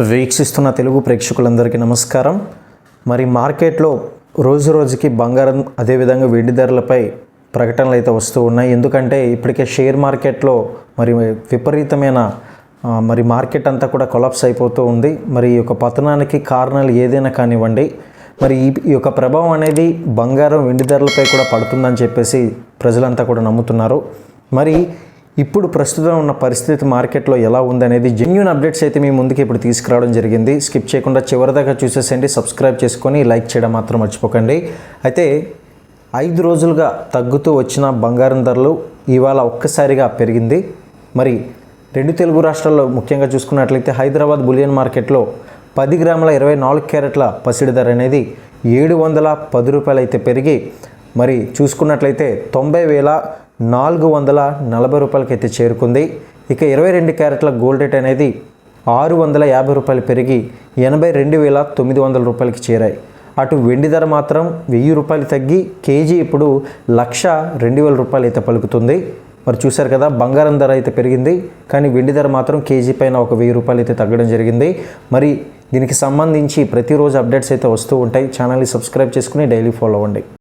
వీక్షిస్తున్న తెలుగు ప్రేక్షకులందరికీ నమస్కారం. మరి మార్కెట్లో రోజు రోజుకి బంగారం అదేవిధంగా వెండి ధరలపై ప్రకటనలు అయితే వస్తూ ఉన్నాయి. ఎందుకంటే ఇప్పటికే షేర్ మార్కెట్లో మరి విపరీతమైన మరి మార్కెట్ అంతా కూడా కొలాప్స్ అయిపోతూ ఉంది. మరి ఈ యొక్క పతనానికి కారణాలు ఏదైనా కానివ్వండి మరి ఈ ఈ యొక్క ప్రభావం అనేది బంగారం వెండి ధరలపై కూడా పడుతుందని చెప్పేసి ప్రజలంతా కూడా నమ్ముతున్నారు. మరి ఇప్పుడు ప్రస్తుతం ఉన్న పరిస్థితి మార్కెట్లో ఎలా ఉందనేది జెన్యున్ అప్డేట్స్ అయితే మీ ముందుకు ఇప్పుడు తీసుకురావడం జరిగింది. స్కిప్ చేయకుండా చివరిదాకా చూసేసండి సబ్స్క్రైబ్ చేసుకొని లైక్ చేయడం మాత్రం మర్చిపోకండి. అయితే ఐదు రోజులుగా తగ్గుతూ వచ్చిన బంగారం ధరలు ఇవాళ ఒక్కసారిగా పెరిగింది. మరి రెండు తెలుగు రాష్ట్రాల్లో ముఖ్యంగా చూసుకున్నట్లయితే హైదరాబాద్ బులియన్ మార్కెట్లో పది గ్రాముల ఇరవై నాలుగు క్యారెట్ల పసిడి ధర అనేది ఏడు వందల పది రూపాయలు అయితే పెరిగి మరి చూసుకున్నట్లయితే తొంభై వేల నాలుగు వందల నలభై రూపాయలకి అయితే చేరుకుంది. ఇక ఇరవై రెండు క్యారెట్ల గోల్డ్ రేట్ అనేది ఆరు వందల యాభై రూపాయలు పెరిగి ఎనభై రెండు వేల తొమ్మిది వందల రూపాయలకి చేరాయి. అటు వెండి ధర మాత్రం వెయ్యి రూపాయలు తగ్గి కేజీ ఇప్పుడు లక్ష రెండు వేల రూపాయలు అయితే పలుకుతుంది. మరి చూశారు కదా బంగారం ధర అయితే పెరిగింది కానీ వెండి ధర మాత్రం కేజీ పైన ఒక వెయ్యి రూపాయలు అయితే తగ్గడం జరిగింది. మరి దీనికి సంబంధించి ప్రతిరోజు అప్డేట్స్ అయితే వస్తూ ఉంటాయి. ఛానల్ని సబ్స్క్రైబ్ చేసుకుని డైలీ ఫాలో అవ్వండి.